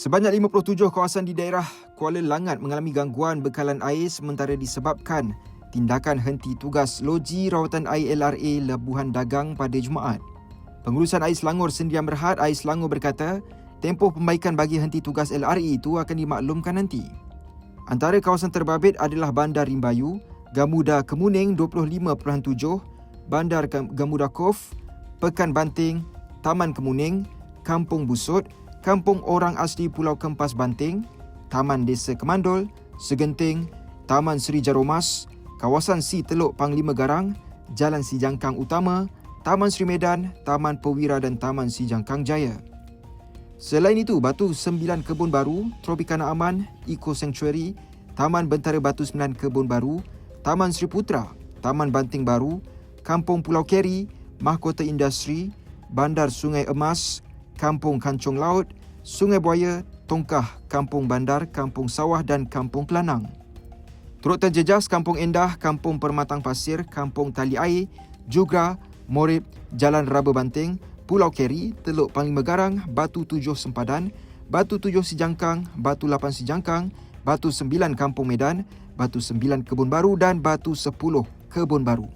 Sebanyak 57 kawasan di daerah Kuala Langat mengalami gangguan bekalan air sementara disebabkan tindakan henti tugas Loji Rawatan Air LRA Lebuhan Dagang pada Jumaat. Pengurusan Air Selangor Sendian Berhad Air Selangor berkata, tempoh pembaikan bagi henti tugas LRA itu akan dimaklumkan nanti. Antara kawasan terbabit adalah Bandar Rimbayu, Gamuda Kemuning 25.7, Bandar Gamuda Cove, Pekan Banting, Taman Kemuning, Kampung Busut, Kampung Orang Asli Pulau Kempas Banting, Taman Desa Kemandol, Segenting, Taman Seri Jaromas, Kawasan Si Teluk Panglima Garang, Jalan Si Jangkang Utama, Taman Seri Medan, Taman Pewira dan Taman Si Jangkang Jaya. Selain itu, Batu Sembilan Kebun Baru, Tropicana Aman, Eco Sanctuary, Taman Bentara Batu Sembilan Kebun Baru, Taman Sri Putra, Taman Banting Baru, Kampung Pulau Keri, Mahkota Industri, Bandar Sungai Emas, Kampung Kancung Laut, Sungai Buaya, Tongkah, Kampung Bandar, Kampung Sawah dan Kampung Kelanang. Turut terjejas Kampung Endah, Kampung Permatang Pasir, Kampung Tali Air, juga Morib, Jalan Raba Banting, Pulau Keri, Teluk Panglima Garang, Batu Tujuh Sempadan, Batu Tujuh Sijangkang, Batu Lapan Sijangkang, Batu Sembilan Kampung Medan, Batu Sembilan Kebun Baru dan Batu Sepuluh Kebun Baru.